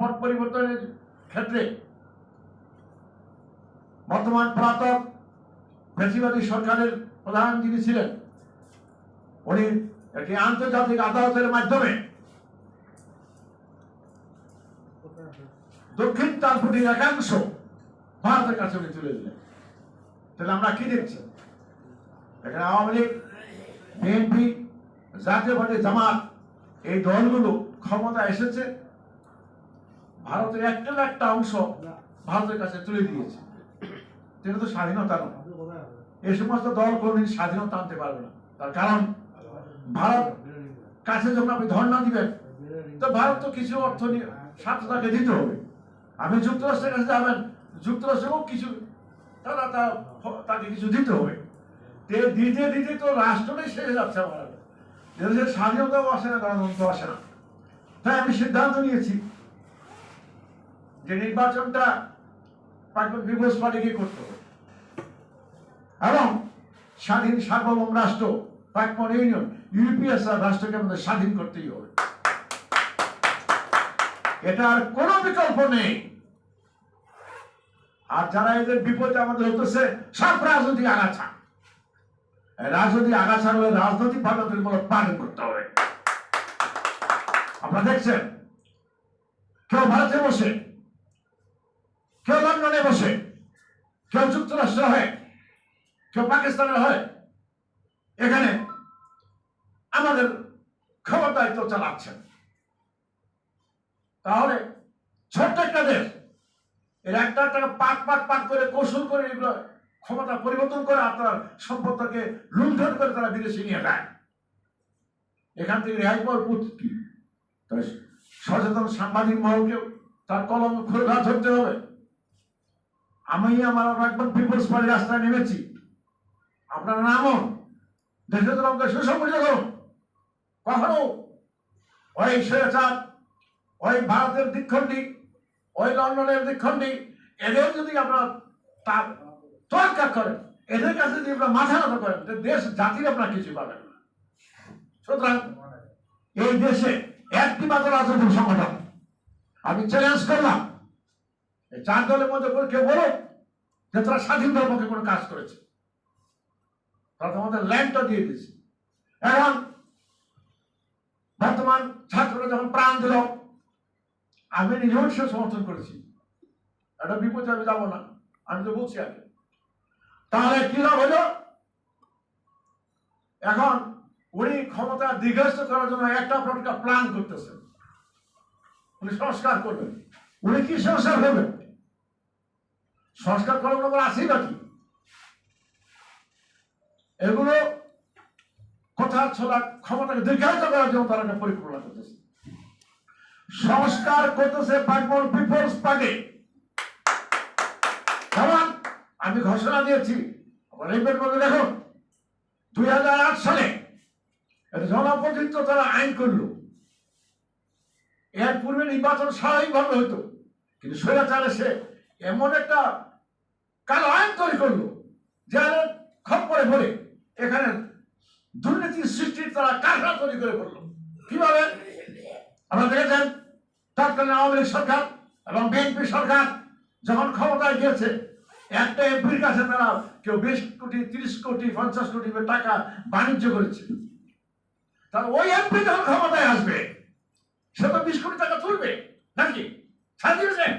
পট পরিবর্তনের ক্ষেত্রে বর্তমান পলাতক ফেসিবাদী সরকারের প্রধান যিনি ছিলেন, উনি একটি আন্তর্জাতিক আদালতের মাধ্যমে দক্ষিণ তালপুটির একাংশ ভারতের কাছে উনি তুলে দিলেন। তাহলে আমরা কি দেখছি? এখানে Awami League, BNP, Jatiya Party Jamaat, এই দলগুলো ক্ষমতা এসেছে। ভারতের একটা একটা অংশ ভারতের কাছে তুলে দিয়েছে। এটা তো স্বাধীনতা নয়। এ সমস্ত দল কোনদিন স্বাধীনতা আনতে পারবে না। তার কারণ ভারত কাছে যখন আপনি ধর্ণা দিবেন তো ভারত তো কিছু অর্থ তাকে দিতে হবে। আপনি যুক্তরাষ্ট্রের কাছে যাবেন যুক্তরাষ্ট্রেও কিছু তারা তা তাকে কিছু দিতে হবে। তে দিতে দিতে তো রাষ্ট্রটাই শেষ যাচ্ছে আমার। স্বাধীনতাও আসে না গণতন্ত্র আসে না। তাই আমি সিদ্ধান্ত নিয়েছি যে নির্বাচনটা এবং স্বাধীন সার্বভৌম রাষ্ট্র ইউনিয়ন ইউপিএস রাষ্ট্রকে আমাদের স্বাধীন করতেই হবে। বিকল্প নেই। আর যারা এদের বিপদে আমাদের হতেছে সব রাজনৈতিক আগাছা। রাজনৈতিক আগাছা হলে রাজনৈতিক ভাবে ওদের পালন করতে হবে। আপনারা দেখছেন? কেউ ভারতে বসে লন্ডনে বসে, কেউ যুক্তরাষ্ট্র হয়, কেউ পাকিস্তানের হয়, এখানে আমাদের ক্ষমতায়িত্ব চালাচ্ছেন। তাহলে ছোট্ট একটা দেশ, এর একটা পাট পাট পাট করে কৌশল করে এগুলো ক্ষমতা পরিবর্তন করে আপনার সম্পদটাকে লুণ্ঠন করে তারা বিদেশে নিয়ে যায়। এখান থেকে রেহাই পাওয়ার কি? সচেতন সাংবাদিক মহলকেও তার কলম খুলে ধরতে হবে। আমি আমার একবার পিপলস পার্টি রাস্তায় নেমেছি। আপনার নামও দেশের রঙকে সুসংগঠিত করুন। কখনো? ওই স্বেচ্ছাচার, ওই ভারতের দ্বিখণ্ডী, ওই লন্ডনের দ্বিখণ্ডী, এদের যদি আপনার তার তোয়াক্কা করেন, এদের কাছে যদি আপনার মাথা নত করেন দেশ, জাতির আপনার কিছু পাবেন না। সুতরাং এই দেশে একটি মাত্র রাজনৈতিক সংগঠন। আমি চ্যালেঞ্জ করলাম। এই চার দলের মধ্যে কেউ বলো যে তারা স্বাধীনতার পক্ষে কোনো কাজ করেছে। তারা তোমাদের ল্যান্ডটা দিয়ে দিয়েছে। এখন বর্তমান ছাত্ররা যখন প্রাণ দিল, আমি নিজেও সে সমর্থন করেছি। এটা বিপদে আমি যাব না, আমি তো বলছি আগে। তাহলে কি লাভ হলো? এখন উনি ক্ষমতা দীর্ঘায়িত করার জন্য একটা প্ল্যান করতেছেন। উনি সংস্কার করবেন। উনি কি সংস্কার করবেন সংস্কার করার ব্যাপার আছেই নাকি? এগুলো কথা ছড়া ক্ষমতাকে দীর্ঘায়িত করার জন্য তারা একটা পরিকল্পনা করতেছে। সংস্কার করতেছে পাকবল পিপলস পার্টি। যেমন আমি ঘোষণা দিয়েছি। আমার রিপোর্ট মধ্যে দেখুন। দুই হাজার আট সালে জনপ্রতিনিধিত্ব তারা আইন করল। এর পূর্বে নির্বাচন স্বাভাবিকভাবে হতো, কিন্তু স্বৈরাচারে সে এমন একটা কালো আইন তৈরি করল যে আইনের খপ্পরে পড়ে এখানে দুর্নীতির সৃষ্টির তারা কারখানা তৈরি করে করল কীভাবে? আপনারা দেখেছেন, তৎকালীন আওয়ামী লীগ সরকার এবং বিএনপি সরকার যখন ক্ষমতায় গিয়েছে, একটা এমপির কাছে তারা কেউ বিশ কোটি, তিরিশ কোটি, পঞ্চাশ কোটি টাকা বাণিজ্য করেছে। তাহলে ওই এমপি যখন ক্ষমতায় আসবে সে তো বিশ কোটি টাকা তুলবে। নাকি? সাজিয়েছেন?